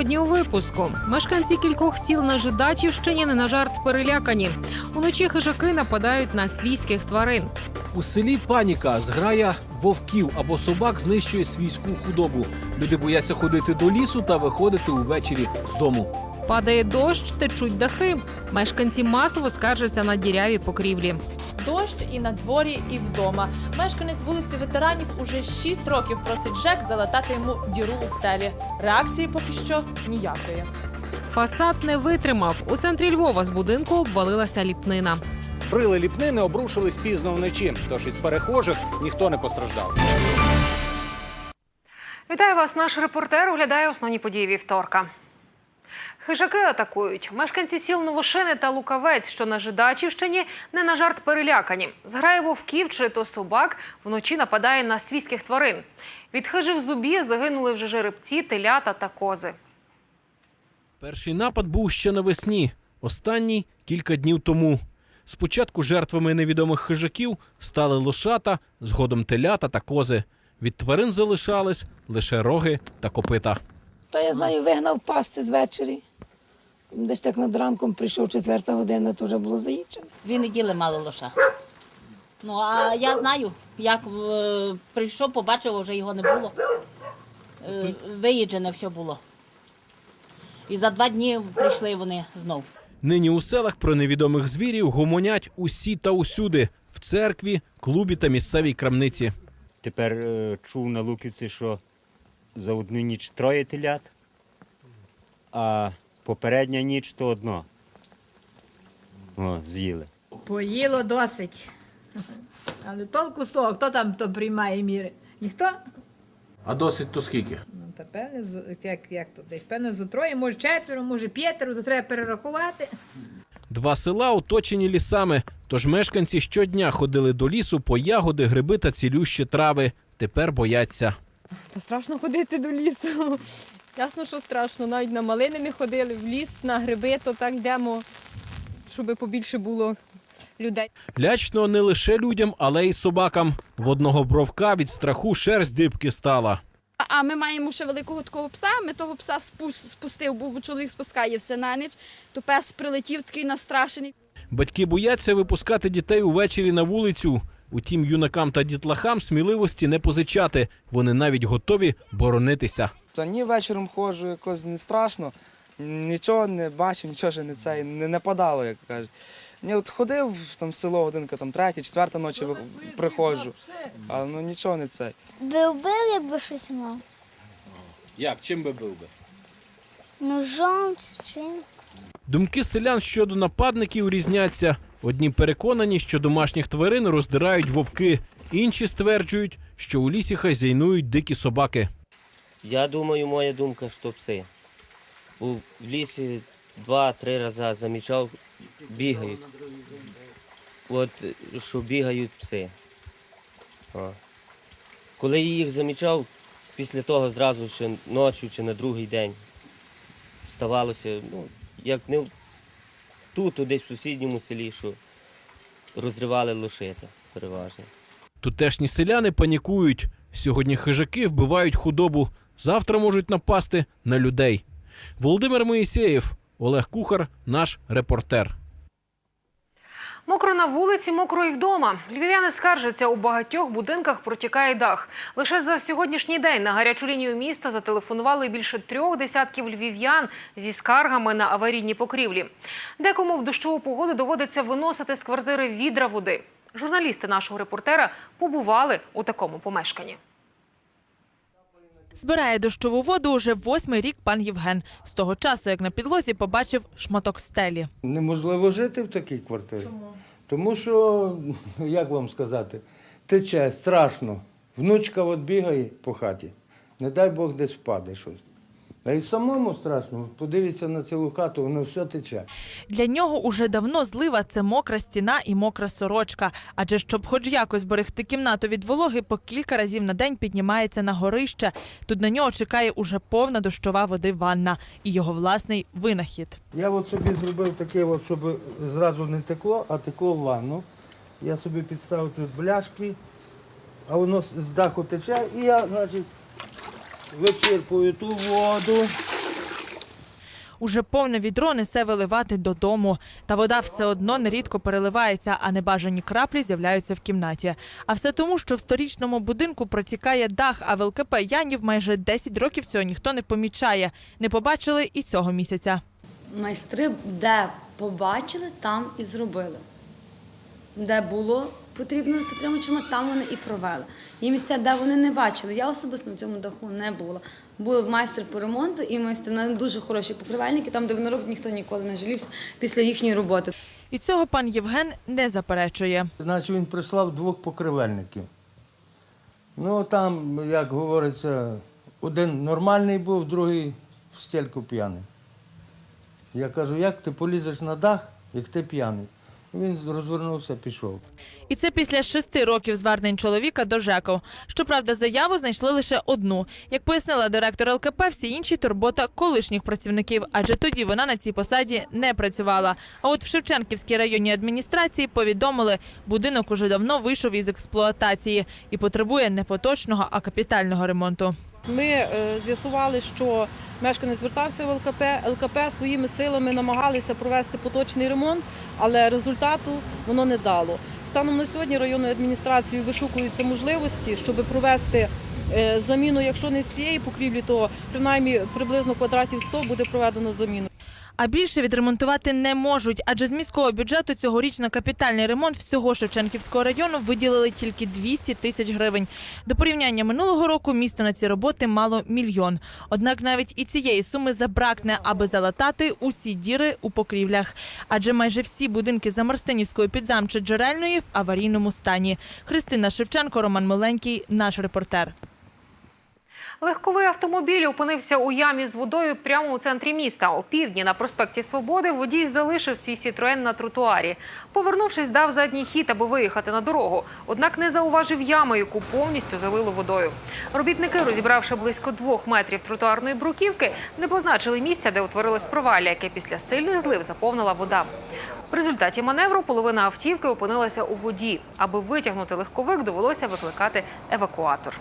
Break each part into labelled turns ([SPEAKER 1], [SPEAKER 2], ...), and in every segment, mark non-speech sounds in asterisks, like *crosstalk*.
[SPEAKER 1] Сьогодні у випуску мешканці кількох сіл на Жидачівщині не на жарт перелякані. Уночі хижаки нападають на свійських тварин.
[SPEAKER 2] У селі паніка зграя вовків або собак знищує свійську худобу. Люди бояться ходити до лісу та виходити увечері з дому.
[SPEAKER 1] Падає дощ, течуть дахи. Мешканці масово скаржаться на діряві покрівлі.
[SPEAKER 3] Дощ і на дворі, і вдома. Мешканець вулиці ветеранів уже 6 років просить ЖЕК залатати йому діру у стелі. Реакції поки що ніякої.
[SPEAKER 1] Фасад не витримав. У центрі Львова з будинку обвалилася ліпнина.
[SPEAKER 4] Брили ліпнини обрушились пізно вночі, тож із перехожих ніхто не постраждав.
[SPEAKER 1] Вітаю вас. Наш репортер оглядає основні події вівторка. Хижаки атакують. Мешканці сіл Новошини та Лукавець, що на Жидачівщині, не на жарт перелякані. Зграє вовків чи то собак вночі нападає на свійських тварин. Від хижих зубів загинули вже жеребці, телята та кози.
[SPEAKER 2] Перший напад був ще навесні, останній кілька днів тому. Спочатку жертвами невідомих хижаків стали лошата, згодом телята та кози. Від тварин залишались лише роги та копита.
[SPEAKER 5] Та я знаю, вигнав пасти звечері. Десь так над ранком прийшов четверта година, то вже було заїчено.
[SPEAKER 6] Дві неділи мало лоша. Ну, а я знаю, як е, прийшов, побачив, а вже його не було. Е, виїджене все було. І за два дні прийшли вони знов.
[SPEAKER 2] Нині у селах про невідомих звірів гомонять усі та усюди в церкві, клубі та місцевій крамниці.
[SPEAKER 7] Тепер е, чув на Луківці, що за одну ніч троє телят, а попередня ніч то одно. О, з'їли.
[SPEAKER 8] Поїло досить. Але толку з того, хто там то приймає міри? Ніхто?
[SPEAKER 2] А досить то скільки?
[SPEAKER 8] Ну, та певне, з- як, як то десь, певно, зо троє, може четверо, може п'ятеро, то треба перерахувати.
[SPEAKER 2] Два села оточені лісами, тож мешканці щодня ходили до лісу по ягоди, гриби та цілющі трави. Тепер бояться.
[SPEAKER 9] Та страшно ходити до лісу. Ясно, що страшно. Навіть на малини не ходили, в ліс, на гриби, то так йдемо, щоб побільше було людей.
[SPEAKER 2] Лячно не лише людям, але й собакам. В одного бровка від страху шерсть дибки стала.
[SPEAKER 10] А ми маємо ще великого такого пса. Ми того пса спус- спустив, бо чоловік спускає все на ніч. То пес прилетів такий настрашений.
[SPEAKER 2] Батьки бояться випускати дітей увечері на вулицю. Утім, юнакам та дітлахам сміливості не позичати. Вони навіть готові боронитися.
[SPEAKER 11] Та ні, вечором ходжу, якось не страшно, нічого не бачив, нічого ж не це, не нападало, як кажуть. Ні, от ходив там в село годинка, там третя, четверта ночі приходжу, а ну нічого не це.
[SPEAKER 12] Би вбив, якби щось мав.
[SPEAKER 2] Як? Чим би був би?
[SPEAKER 12] Ножом чи чим.
[SPEAKER 2] Думки селян щодо нападників різняться. Одні переконані, що домашніх тварин роздирають вовки, інші стверджують, що у лісі хазяйнують дикі собаки.
[SPEAKER 13] Я думаю, моя думка, що пси. У лісі два-три рази замічав, бігають. От що бігають пси. О. Коли я їх замічав, після того зразу ще ночі чи на другий день ставалося, ну, як не тут, десь в сусідньому селі, що розривали лошити переважно.
[SPEAKER 2] Тутешні селяни панікують. Сьогодні хижаки вбивають худобу, завтра можуть напасти на людей. Володимир Моїсеєв, Олег Кухар, наш репортер.
[SPEAKER 1] Мокро на вулиці, мокро і вдома. Львів'яни скаржаться, у багатьох будинках протікає дах. Лише за сьогоднішній день на гарячу лінію міста зателефонували більше трьох десятків львів'ян зі скаргами на аварійні покрівлі. Декому в дощову погоду доводиться виносити з квартири відра води. Журналісти нашого репортера побували у такому помешканні.
[SPEAKER 3] Збирає дощову воду уже восьмий рік пан Євген. З того часу, як на підлозі побачив шматок стелі.
[SPEAKER 14] Неможливо жити в такій квартирі. Чому? Тому що, *laughs* як вам сказати, тече страшно. Внучка от бігає по хаті. Не дай Бог десь впаде щось. А й самому страшно. Подивіться на цілу хату, воно все тече.
[SPEAKER 3] Для нього уже давно злива це мокра стіна і мокра сорочка. Адже щоб хоч якось берегти кімнату від вологи, по кілька разів на день піднімається на горище. Тут на нього чекає уже повна дощова води ванна і його власний винахід.
[SPEAKER 14] Я от собі зробив таке, от, щоб зразу не текло, а текло в ванну. Я собі підставив тут бляшки, а воно з з даху тече, і я, значить, вичерпую ту воду.
[SPEAKER 3] Уже повне відро несе виливати додому. Та вода все одно нерідко переливається, а небажані краплі з'являються в кімнаті. А все тому, що в сторічному будинку протікає дах, а в ЛКП Янів майже 10 років цього ніхто не помічає. Не побачили і цього місяця.
[SPEAKER 15] Майстри де побачили, там і зробили. Де було потрібно підтримувачами, там вони і провели. Є місця, де вони не бачили. Я особисто на цьому даху не була. Був майстер по ремонту і майстер на дуже хороші покривальники, там, де вони роблять, ніхто ніколи не жалівся після їхньої роботи.
[SPEAKER 3] І цього пан Євген не заперечує.
[SPEAKER 14] Значить, він прислав двох покривельників. Ну, там, як говориться, один нормальний був, другий в стельку п'яний. Я кажу, як ти полізеш на дах, як ти п'яний? Він розвернувся, пішов.
[SPEAKER 3] І це після шести років звернень чоловіка до ЖЕКу. Щоправда, заяву знайшли лише одну. Як пояснила директор ЛКП, всі інші турбота колишніх працівників, адже тоді вона на цій посаді не працювала. А от в Шевченківській районній адміністрації повідомили, будинок уже давно вийшов із експлуатації і потребує не поточного, а капітального ремонту.
[SPEAKER 16] Ми е, з'ясували, що мешканець звертався в ЛКП. ЛКП своїми силами намагалися провести поточний ремонт, але результату воно не дало. Станом на сьогодні районною адміністрацією вишукуються можливості, щоб провести е, заміну, якщо не цієї покрівлі, то принаймні приблизно квадратів 100 буде проведено заміну.
[SPEAKER 3] А більше відремонтувати не можуть, адже з міського бюджету цьогоріч на капітальний ремонт всього Шевченківського району виділили тільки 200 тисяч гривень. До порівняння минулого року місто на ці роботи мало мільйон. Однак навіть і цієї суми забракне, аби залатати усі діри у покрівлях. Адже майже всі будинки Замарстинівської підзамче джерельної в аварійному стані. Христина Шевченко, Роман Миленький, наш репортер.
[SPEAKER 1] Легковий автомобіль опинився у ямі з водою прямо у центрі міста. У півдні на проспекті Свободи водій залишив свій Сітроен на тротуарі. Повернувшись, дав задній хід, аби виїхати на дорогу. Однак не зауважив яму, яку повністю залило водою. Робітники, розібравши близько двох метрів тротуарної бруківки, не позначили місця, де утворилось провалля, яке після сильних злив заповнила вода. В результаті маневру половина автівки опинилася у воді. Аби витягнути легковик, довелося викликати евакуатор.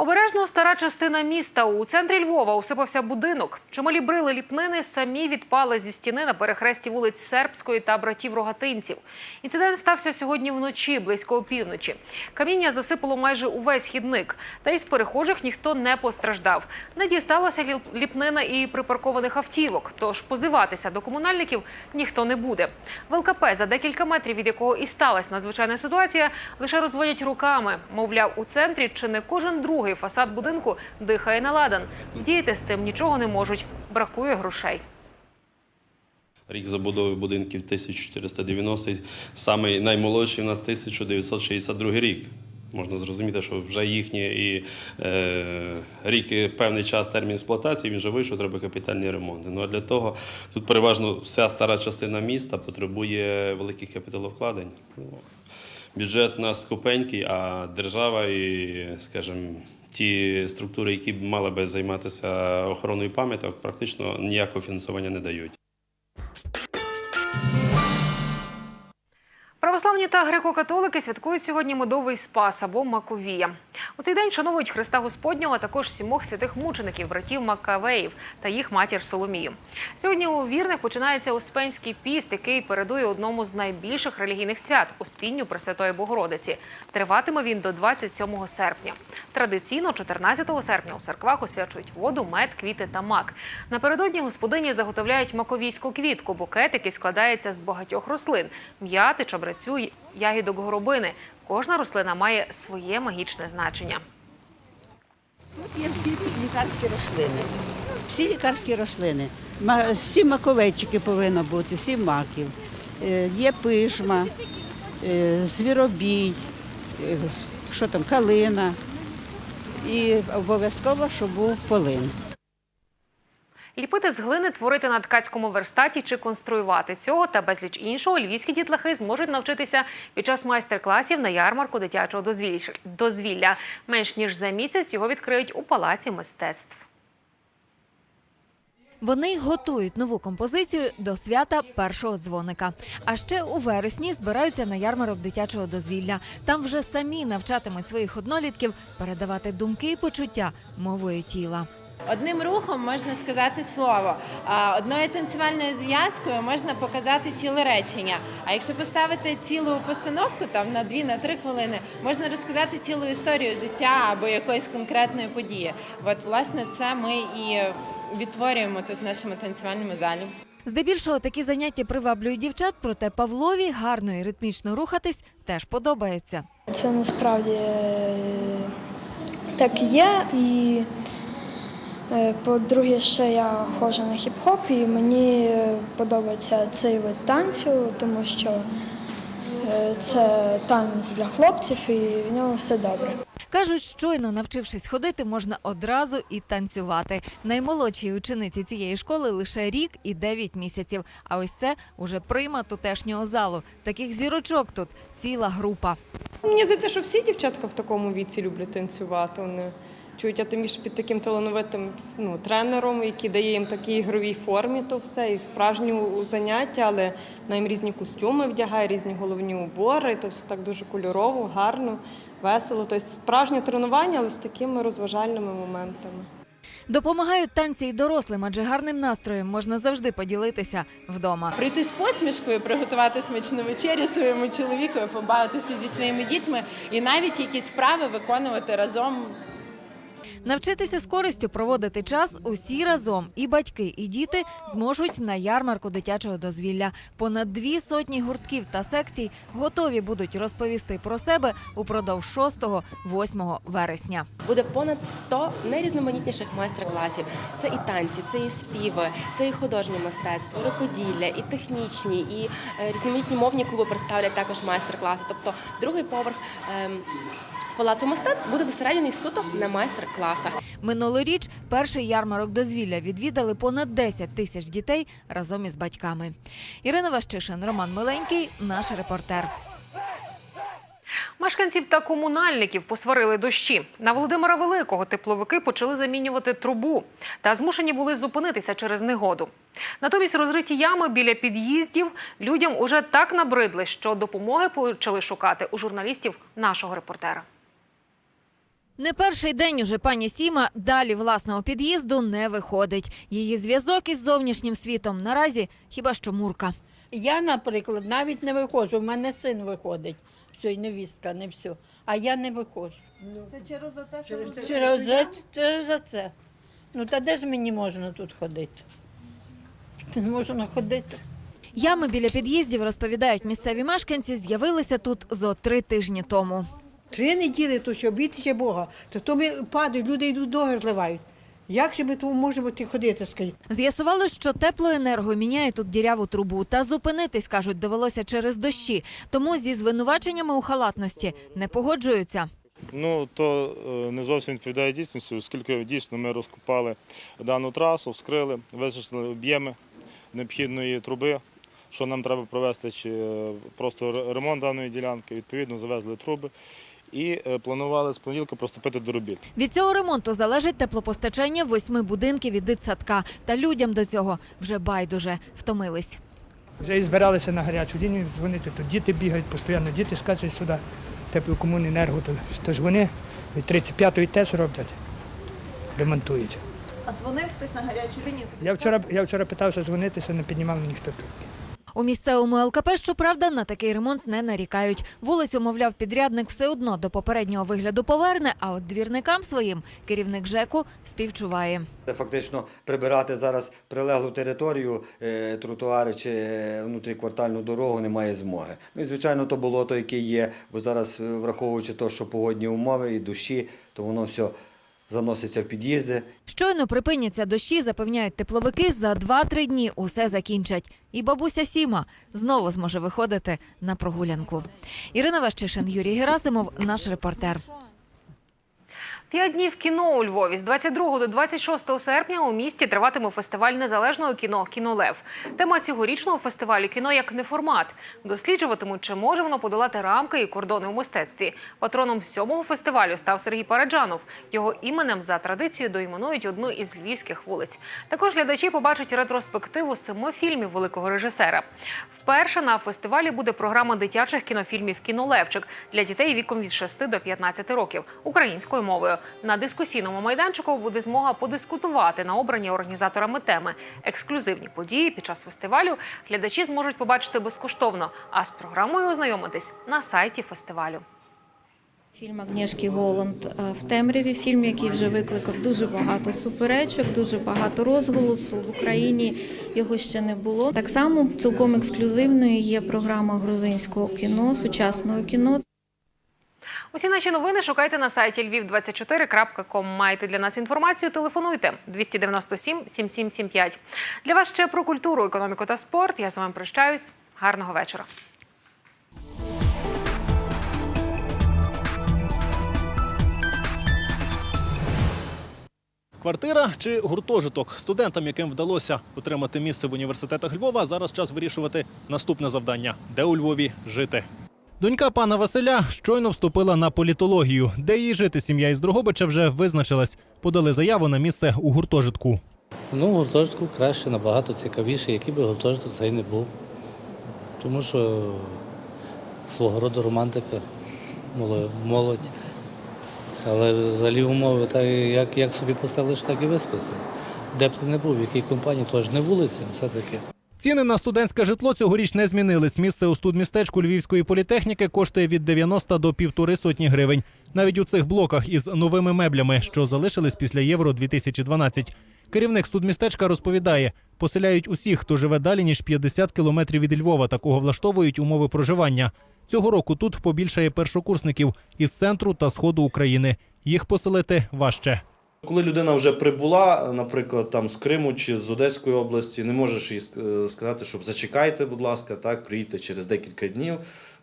[SPEAKER 1] Обережно стара частина міста. У центрі Львова усипався будинок. Чималі брили ліпнини самі відпали зі стіни на перехресті вулиць Сербської та братів Рогатинців. Інцидент стався сьогодні вночі, близько опівночі. Каміння засипало майже увесь хідник. Та із перехожих ніхто не постраждав. Не дісталася ліпнина і припаркованих автівок. Тож позиватися до комунальників ніхто не буде. В ЛКП, за декілька метрів від якого і сталася надзвичайна ситуація, лише розводять руками. Мовляв, у центрі чи не кожен другий фасад будинку дихає на ладан. Вдіяти з цим нічого не можуть. Бракує грошей.
[SPEAKER 17] Рік забудови будинків 1490, самий наймолодший у нас 1962 рік. Можна зрозуміти, що вже їхні і е, рік певний час термін експлуатації, він вже вийшов, треба капітальні ремонти. Ну а для того тут переважно вся стара частина міста потребує великих капіталовкладень. Бюджет у нас скупенький, а держава і, скажімо, ті структури, які мали би займатися охороною пам'яток, практично ніякого фінансування не дають.
[SPEAKER 1] Православні та греко-католики святкують сьогодні медовий спас або Маковія. У цей день шанують Христа Господнього, а також сімох святих мучеників, братів Макавеїв та їх матір Соломію. Сьогодні у вірних починається Успенський піст, який передує одному з найбільших релігійних свят Успінню Пресвятої Богородиці. Триватиме він до 27 серпня. Традиційно 14 серпня у церквах освячують воду, мед, квіти та мак. Напередодні господині заготовляють маковійську квітку, букет, який складається з багатьох рослин м'яти, чабрецю, ягідок горобини. Кожна рослина має своє магічне значення.
[SPEAKER 18] Тут є всі лікарські рослини. Всі лікарські рослини. Ма- Сім маковейчики повинно бути, сім маків. Е, Є пижма, е, звіробій, е, що там, калина. І обов'язково, щоб був полин.
[SPEAKER 1] Ліпити з глини, творити на ткацькому верстаті чи конструювати цього та безліч іншого львівські дітлахи зможуть навчитися під час майстер-класів на ярмарку дитячого дозвілля-. Менш ніж за місяць його відкриють у палаці мистецтв.
[SPEAKER 19] Вони готують нову композицію до свята першого дзвоника. А ще у вересні збираються на ярмарок дитячого дозвілля. Там вже самі навчатимуть своїх однолітків передавати думки і почуття мовою тіла.
[SPEAKER 20] Одним рухом можна сказати слово, а одною танцювальною зв'язкою можна показати ціле речення. А якщо поставити цілу постановку там на 2 на 3 хвилини, можна розказати цілу історію життя або якоїсь конкретної події. От власне це ми і відтворюємо тут в нашому танцювальному залі.
[SPEAKER 19] Здебільшого такі заняття приваблюють дівчат, проте Павлові гарно і ритмічно рухатись теж подобається.
[SPEAKER 21] Це насправді е, так є. І по-друге, ще я ходжу на хіп-хоп, і мені е, подобається цей вид танцю, тому що е, це танець для хлопців і в ньому все добре.
[SPEAKER 19] Кажуть, щойно навчившись ходити, можна одразу і танцювати. Наймолодшій учениці цієї школи лише рік і 9 місяців. А ось це уже прима тутешнього залу. Таких зірочок тут ціла група.
[SPEAKER 9] Мені здається, що всі дівчатка в такому віці люблять танцювати. Вони чують, а тим більше під таким талановитим ну, тренером, який дає їм такій ігровій формі, то все, і справжні заняття, але на їм різні костюми вдягає, різні головні убори, то все так дуже кольорово, гарно, весело. Тобто справжнє тренування, але з такими розважальними моментами.
[SPEAKER 19] Допомагають танці й дорослим, адже гарним настроєм можна завжди поділитися вдома.
[SPEAKER 20] Прийти з посмішкою, приготувати смачну вечерю своєму чоловіку, побавитися зі своїми дітьми і навіть якісь вправи виконувати разом.
[SPEAKER 19] Навчитися з користю проводити час усі разом, і батьки, і діти зможуть на ярмарку дитячого дозвілля. Понад дві сотні гуртків та секцій готові будуть розповісти про себе упродовж 6-8 вересня.
[SPEAKER 22] Буде понад 100 найрізноманітніших майстер-класів. Це і танці, це і співи, це і художнє мистецтво, рукоділля, і технічні, і е, різноманітні мовні клуби представлять також майстер-класи. Тобто другий поверх. Палацу мистецтв буде зосереджений суто на майстер-класах.
[SPEAKER 19] Минулоріч перший ярмарок дозвілля відвідали понад 10 тисяч дітей разом із батьками. Ірина Ващишин, Роман Миленький, наш репортер.
[SPEAKER 1] Мешканців та комунальників посварили дощі. На Володимира Великого тепловики почали замінювати трубу та змушені були зупинитися через негоду. Натомість розриті ями біля під'їздів людям уже так набридли, що допомоги почали шукати у журналістів нашого репортера.
[SPEAKER 19] Не перший день уже пані Сіма далі власного під'їзду не виходить. Її зв'язок із зовнішнім світом наразі хіба що мурка.
[SPEAKER 23] Я, наприклад, навіть не виходжу. У мене син виходить. Все, і невістка, не все. А я не виходжу.
[SPEAKER 19] Це через те, що
[SPEAKER 23] Через, це- через це. Ну та де ж мені можна тут ходити? Не можна ходити.
[SPEAKER 19] Ями біля під'їздів, розповідають місцеві мешканці, з'явилися тут зо три тижні тому.
[SPEAKER 24] Три неділі, то що бійтеся Бога, то то ми падають, люди йдуть доги зливають. Як же ми тому можемо ходити, скажіть?
[SPEAKER 19] З'ясували, що теплоенерго міняє тут діряву трубу. Та зупинитись, кажуть, довелося через дощі. Тому зі звинуваченнями у халатності не погоджуються.
[SPEAKER 25] Ну то е, не зовсім відповідає дійсності, оскільки дійсно ми розкопали дану трасу, вскрили, визначили об'єми необхідної труби, що нам треба провести, чи е, просто ремонт даної ділянки. Відповідно, завезли труби і е, планували з понеділка приступити до робіт.
[SPEAKER 19] Від цього ремонту залежить теплопостачання восьми будинків від дитсадка. Та людям до цього вже байдуже втомились.
[SPEAKER 26] Вже і збиралися на гарячу лінію дзвонити, тут діти бігають, постійно діти скачуть сюди, теплокомуненерго. то- Тож вони від 35-ї ТЕС роблять, ремонтують.
[SPEAKER 19] А дзвонив хтось на гарячу лінію?
[SPEAKER 26] Я вчора, я вчора питався дзвонитися, не піднімав ніхто тут.
[SPEAKER 19] У місцевому ЛКП, щоправда, на такий ремонт не нарікають. Вулицю, мовляв, підрядник все одно до попереднього вигляду поверне, а от двірникам своїм керівник ЖЕКу співчуває.
[SPEAKER 27] Фактично прибирати зараз прилеглу територію, е, тротуари чи е, внутріквартальну дорогу немає змоги. Ну і звичайно, то болото, яке є, бо зараз, е, враховуючи те, що погодні умови і дощі, то воно все заноситься в під'їзди.
[SPEAKER 19] Щойно припиняться дощі, запевняють тепловики, за 2-3 дні усе закінчать. І бабуся Сіма знову зможе виходити на прогулянку. Ірина Ващишин, Юрій Герасимов, наш репортер.
[SPEAKER 1] П'ять днів кіно у Львові з 22 до 26 серпня у місті триватиме фестиваль незалежного кіно Кінолев. Тема цьогорічного фестивалю кіно як неформат. Досліджуватимуть, чи може воно подолати рамки і кордони у мистецтві. Патроном сьомого фестивалю став Сергій Параджанов. Його іменем за традицією доіменують одну із львівських вулиць. Також глядачі побачать ретроспективу семи фільмів великого режисера. Вперше на фестивалі буде програма дитячих кінофільмів Кінолевчик для дітей віком від 6 до 15 років українською мовою. На дискусійному майданчику буде змога подискутувати на обрані організаторами теми. Ексклюзивні події під час фестивалю глядачі зможуть побачити безкоштовно, а з програмою ознайомитись на сайті фестивалю.
[SPEAKER 28] Фільм Агнєшки Голланд е, в темряві. Фільм, який вже викликав дуже багато суперечок, дуже багато розголосу в Україні. Його ще не було. Так само цілком ексклюзивною є програма грузинського кіно, сучасного кіно.
[SPEAKER 1] Усі наші новини шукайте на сайті lviv24.com. Маєте для нас інформацію? Телефонуйте 297 7775. Для вас ще про культуру, економіку та спорт. Я з вами прощаюсь. Гарного вечора.
[SPEAKER 29] Квартира чи гуртожиток студентам, яким вдалося отримати місце в університетах Львова, зараз час вирішувати наступне завдання: де у Львові жити. Донька пана Василя щойно вступила на політологію, де їй жити сім'я із Дрогобича вже визначилась. Подали заяву на місце у гуртожитку.
[SPEAKER 30] Ну, гуртожитку краще, набагато цікавіше, який би гуртожиток цей не був. Тому що свого роду романтика, молодь. Але взагалі умови, так як, як собі поставиш, так і виспався. Де б ти не був, в якій компанії, то ж не вулиця, все-таки.
[SPEAKER 29] Ціни на студентське житло цьогоріч не змінились. Місце у студмістечку Львівської політехніки коштує від 90 до півтори сотні гривень. Навіть у цих блоках із новими меблями, що залишились після Євро 2012. Керівник студмістечка розповідає, поселяють усіх, хто живе далі ніж 50 кілометрів від Львова. Такого влаштовують умови проживання. Цього року тут побільшає першокурсників із центру та сходу України. Їх поселити важче.
[SPEAKER 31] Коли людина вже прибула, наприклад, там з Криму чи з Одеської області, не можеш їй сказати, щоб зачекайте, будь ласка, так, приїдьте через декілька днів.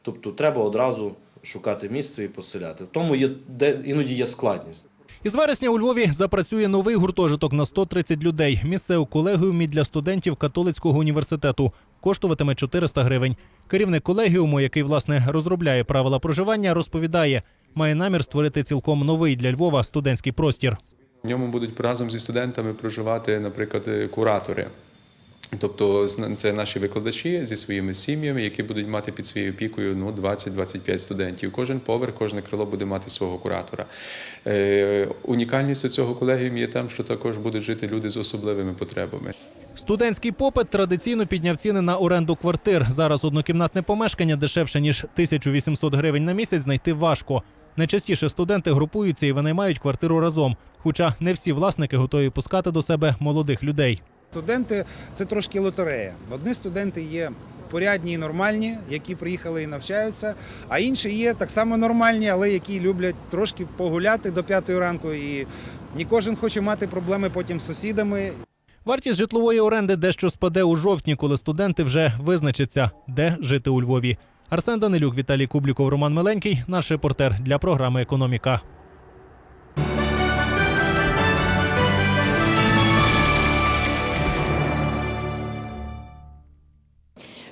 [SPEAKER 31] Тобто треба одразу шукати місце і поселяти. Тому є де іноді є складність.
[SPEAKER 29] Із вересня у Львові запрацює новий гуртожиток на 130 людей. Місце у колегіумі для студентів католицького університету коштуватиме 400 гривень. Керівник колегіуму, який власне розробляє правила проживання, розповідає, має намір створити цілком новий для Львова студентський простір.
[SPEAKER 32] В ньому будуть разом зі студентами проживати, наприклад, е, куратори. Тобто це наші викладачі зі своїми сім'ями, які будуть мати під своєю опікою ну, 20-25 студентів. Кожен поверх, кожне крило буде мати свого куратора. Е, унікальністю цього колегіуму є тим, що також будуть жити люди з особливими потребами.
[SPEAKER 29] Студентський попит традиційно підняв ціни на оренду квартир. Зараз однокімнатне помешкання дешевше ніж 1800 гривень на місяць знайти важко. Найчастіше студенти групуються і винаймають квартиру разом. Хоча не всі власники готові пускати до себе молодих людей.
[SPEAKER 33] Студенти це трошки лотерея. Одні студенти є порядні і нормальні, які приїхали і навчаються, а інші є так само нормальні, але які люблять трошки погуляти до п'ятої ранку. І не кожен хоче мати проблеми потім з сусідами.
[SPEAKER 29] Вартість житлової оренди дещо спаде у жовтні, коли студенти вже визначаться, де жити у Львові. Арсен Данилюк, Віталій Кубліков, Роман Миленький, наш репортер для програми Економіка.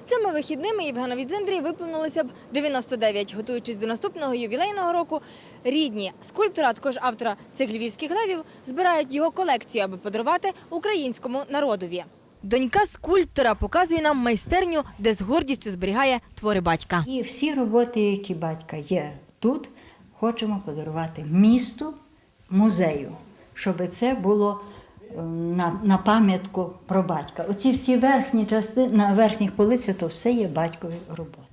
[SPEAKER 34] Цими вихідними Євгенові Дзендрі виповнилося б 99. Готуючись до наступного ювілейного року, рідні скульптора, також автора цих львівських левів, збирають його колекцію, аби подарувати українському народові.
[SPEAKER 19] Донька скульптора показує нам майстерню, де з гордістю зберігає твори батька.
[SPEAKER 35] І всі роботи, які батька є тут, хочемо подарувати місту, музею, щоб це було е, на, на пам'ятку про батька. Оці всі верхні частини, на верхніх полицях, то все є батькові роботи.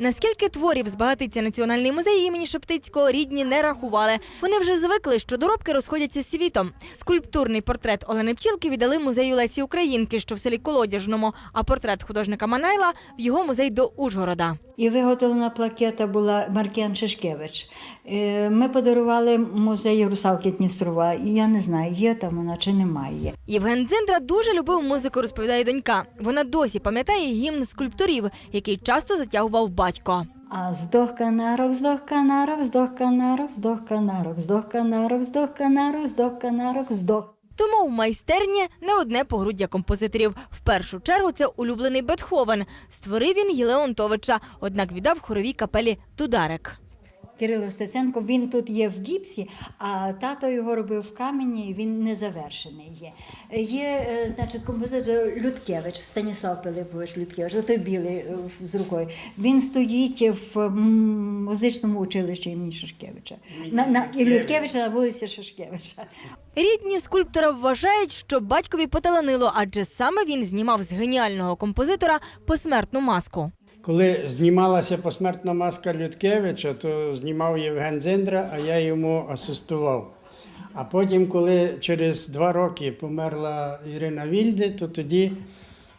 [SPEAKER 19] Наскільки творів збагатиться Національний музей імені Шептицького рідні не рахували. Вони вже звикли, що доробки розходяться світом. Скульптурний портрет Олени Пчілки віддали музею Лесі Українки, що в селі Колодяжному, а портрет художника Манайла в його музей до Ужгорода.
[SPEAKER 35] І виготовлена плакета була Маркіян Шишкевич. Е, Ми подарували музею русалки Дністрова. І я не знаю, є там вона чи немає.
[SPEAKER 34] Євген Дзиндра дуже любив музику, розповідає донька. Вона досі пам'ятає гімн скульпторів, який часто затягував батько.
[SPEAKER 35] А здох канарок, здох канарок, здох канарок, здох канарок, здох канарок, здох канарок, здох канарок, здох.
[SPEAKER 34] Тому в майстерні не одне погруддя композиторів. В першу чергу це улюблений Бетховен. Створив він Єлеонтовича, Леонтовича, однак віддав хоровій капелі Тударек.
[SPEAKER 35] Кирило Стеценко, він тут є в гіпсі, а тато його робив в камені, він не завершений є. Є, е, значить, композитор Людкевич, Станіслав Пилипович Людкевич, отой білий е, з рукою. Він стоїть в музичному училищі імені Шашкевича. На, на, і Людкевича на вулиці Шашкевича.
[SPEAKER 34] Рідні скульптора вважають, що батькові поталанило, адже саме він знімав з геніального композитора посмертну маску.
[SPEAKER 36] Коли знімалася посмертна маска Людкевича, то знімав Євген Зиндра, а я йому асистував. А потім, коли через два роки померла Ірина Вільде, то тоді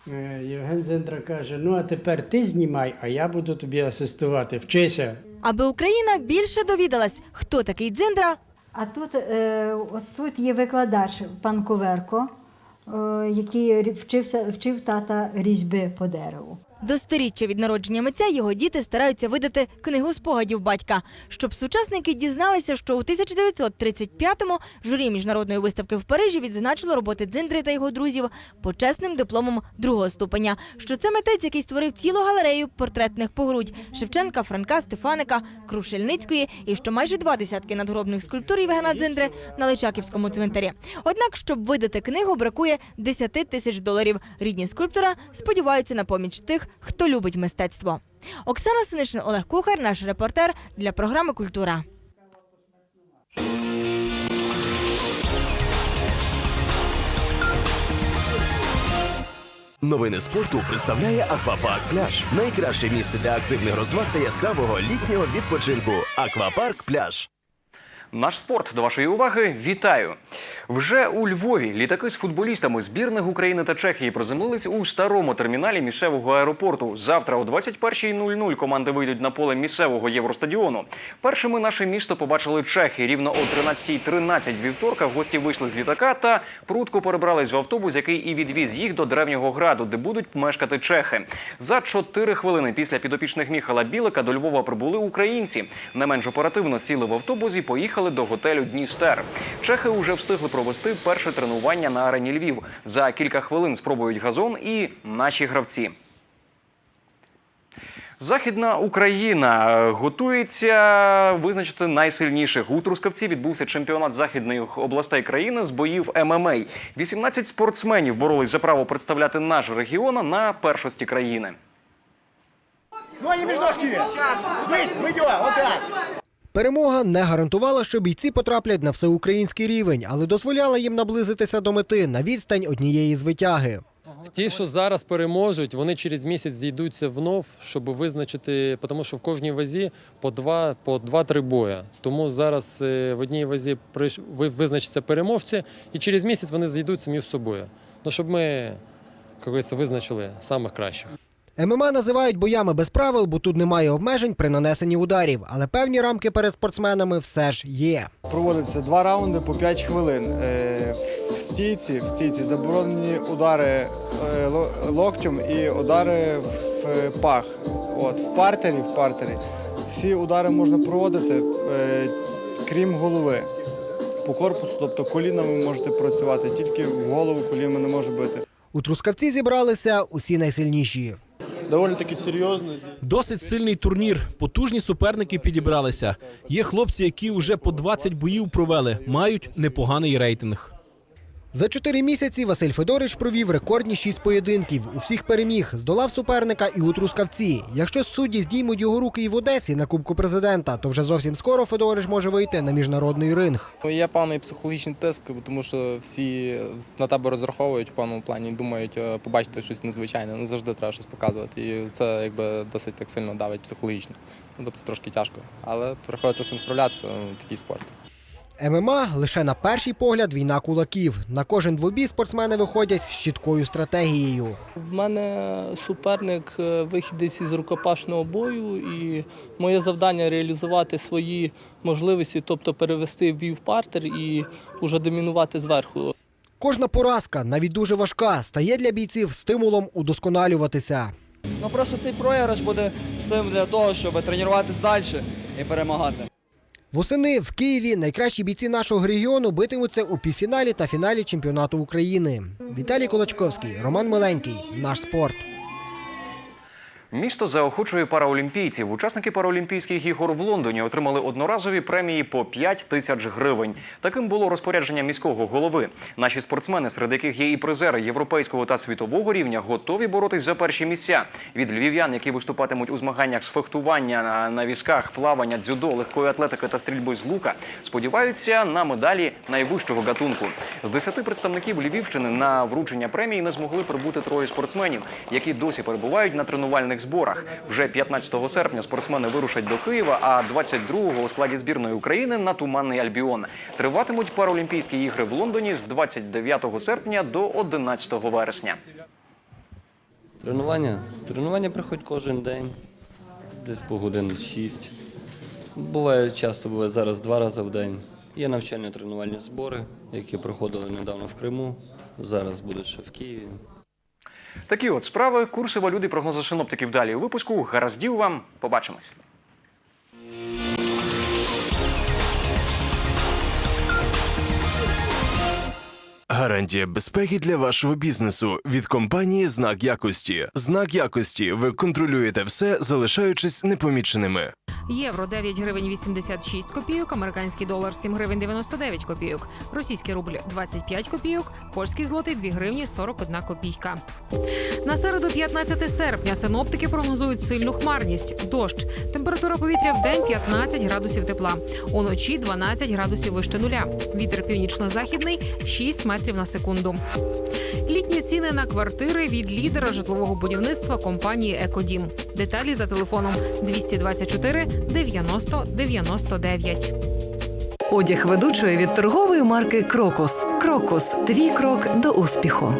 [SPEAKER 36] е, Євген Зиндра каже: ну а тепер ти знімай, а я буду тобі асистувати. Вчися.
[SPEAKER 34] Аби Україна більше довідалась, хто такий Дзиндра,
[SPEAKER 35] А тут, е, от тут є викладач пан Коверко, е, який вчився, вчив тата різьби по дереву.
[SPEAKER 34] До сторіччя від народження митця його діти стараються видати книгу спогадів батька, щоб сучасники дізналися, що у 1935-му журі міжнародної виставки в Парижі відзначило роботи Дзиндри та його друзів почесним дипломом другого ступеня. Що це митець, який створив цілу галерею портретних погрудь Шевченка, Франка, Стефаника, Крушельницької і що майже два десятки надгробних скульптур Євгена Дзиндри на Личаківському цвинтарі. Однак, щоб видати книгу, бракує 10 тисяч доларів. Рідні скульптора сподіваються на поміч тих, хто любить мистецтво. Оксана Синишин, Олег Кухар, наш репортер для програми Культура.
[SPEAKER 37] Новини спорту представляє Аквапарк Пляж. Найкраще місце для активних розваг та яскравого літнього відпочинку. Аквапарк Пляж.
[SPEAKER 38] Наш спорт до вашої уваги. Вітаю! Вже у Львові літаки з футболістами збірних України та Чехії приземлились у старому терміналі місцевого аеропорту. Завтра о 21.00 команди вийдуть на поле місцевого євростадіону. Першими наше місто побачили чехи. Рівно о 13.13 вівторка гості вийшли з літака та прудко перебрались в автобус, який і відвіз їх до древнього граду, де будуть мешкати чехи. За 4 хвилини після підопічних Міхала Білика до Львова прибули українці. Не менш оперативно сіли в автобус і поїхали до готелю Дністер. Чехи уже встигли провести перше тренування на арені Львів. За кілька хвилин спробують газон і наші гравці. Західна Україна е, готується визначити найсильніших. У Трускавці відбувся чемпіонат західних областей країни з боїв ММА. 18 спортсменів боролись за право представляти наш регіон на першості країни.
[SPEAKER 39] Ноги між ножки! Бить, бить, отак!
[SPEAKER 40] Перемога не гарантувала, що бійці потраплять на всеукраїнський рівень, але дозволяла їм наблизитися до мети на відстань однієї з витяги.
[SPEAKER 41] Ті, що зараз переможуть, вони через місяць зійдуться внов, щоб визначити, тому що в кожній вазі по два, по два-три боя. Тому зараз е, в одній вазі визначаться переможці, і через місяць вони зійдуться між собою. Ну, щоб ми, визначили самих кращих.
[SPEAKER 40] ММА називають боями без правил, бо тут немає обмежень при нанесенні ударів, але певні рамки перед спортсменами все ж є.
[SPEAKER 42] Проводиться два раунди по 5 хвилин. Е, В стійці, в стійці заборонені удари е, локтем і удари в е, пах. От, в партері, в партері. Всі удари можна проводити, крім голови. По корпусу, тобто колінами ви можете працювати, тільки в голову колінами не може бити.
[SPEAKER 40] У Трускавці зібралися усі найсильніші.
[SPEAKER 42] Доволі таки серйозно.
[SPEAKER 43] Досить сильний турнір. Потужні суперники підібралися. Є хлопці, які вже по 20 боїв провели, мають непоганий рейтинг.
[SPEAKER 40] За чотири місяці Василь Федорич провів рекордні шість поєдинків. У всіх переміг, здолав суперника і у Трускавці. Якщо судді здіймуть його руки і в Одесі на Кубку президента, то вже зовсім скоро Федорич може вийти на міжнародний ринг.
[SPEAKER 44] Ну, Є певний психологічний тиск, тому що всі на тебе розраховують в певному плані, думають е, побачити щось незвичайне. Ну завжди треба щось показувати. І це якби досить так сильно давить психологічно. Ну, тобто трошки тяжко. Але приходиться з цим справлятися, ну, такий спорт.
[SPEAKER 40] ММА лише на перший погляд війна кулаків. На кожен двобій спортсмени виходять з чіткою стратегією.
[SPEAKER 45] В мене суперник е, вихідець із рукопашного бою, і моє завдання реалізувати свої можливості, тобто перевести бій в партер і вже домінувати зверху.
[SPEAKER 40] Кожна поразка, навіть дуже важка, стає для бійців стимулом удосконалюватися.
[SPEAKER 46] Ну просто цей програш буде стимулом для того, щоб тренуватися далі і перемагати.
[SPEAKER 40] Восени в Києві найкращі бійці нашого регіону битимуться у півфіналі та фіналі чемпіонату України. Віталій Колочковський, Роман Миленький. Наш спорт.
[SPEAKER 38] Місто заохочує параолімпійців. Учасники Параолімпійських ігор в Лондоні отримали одноразові премії по 5 тисяч гривень. Таким було розпорядження міського голови. Наші спортсмени, серед яких є і призери європейського та світового рівня, готові боротись за перші місця. Від львів'ян, які виступатимуть у змаганнях з фехтування на, візках, плавання, дзюдо, легкої атлетики та стрільби з лука, сподіваються на медалі найвищого гатунку. З десяти представників Львівщини на вручення премії не змогли прибути троє спортсменів, які досі перебувають на тренувальних зборах. Вже 15 серпня спортсмени вирушать до Києва, а 22-го у складі збірної України на Туманний Альбіон. Триватимуть Паралімпійські ігри в Лондоні з 29 серпня до 11 вересня.
[SPEAKER 47] Тренування. Тренування приходять кожен день, десь по годин 6. Буває часто, буває зараз два рази в день. Є навчально-тренувальні збори, які проходили недавно в Криму. Зараз будуть ще в Києві.
[SPEAKER 38] Такі от справи, курси валюти, прогнози синоптиків далі у випуску. Гараздів вам. Побачимось.
[SPEAKER 37] Гарантія безпеки для вашого бізнесу від компанії Знак якості. Знак якості. Ви контролюєте все, залишаючись непоміченими.
[SPEAKER 1] Євро 9 гривень 86 копійок, американський долар 7 гривень 99 копійок, російський рубль 25 копійок, польський злотий 2 гривні 41 копійка. На середу 15 серпня синоптики прогнозують сильну хмарність, дощ. Температура повітря в день 15 градусів тепла. Уночі 12 градусів вище нуля. Вітер північно-західний 6 метрів на секунду. Літні ціни на квартири від лідера житлового будівництва компанії Екодім. Деталі за телефоном 224 90 99.
[SPEAKER 48] Одяг ведучої від торгової марки Крокус. Крокус. Твій крок до успіху.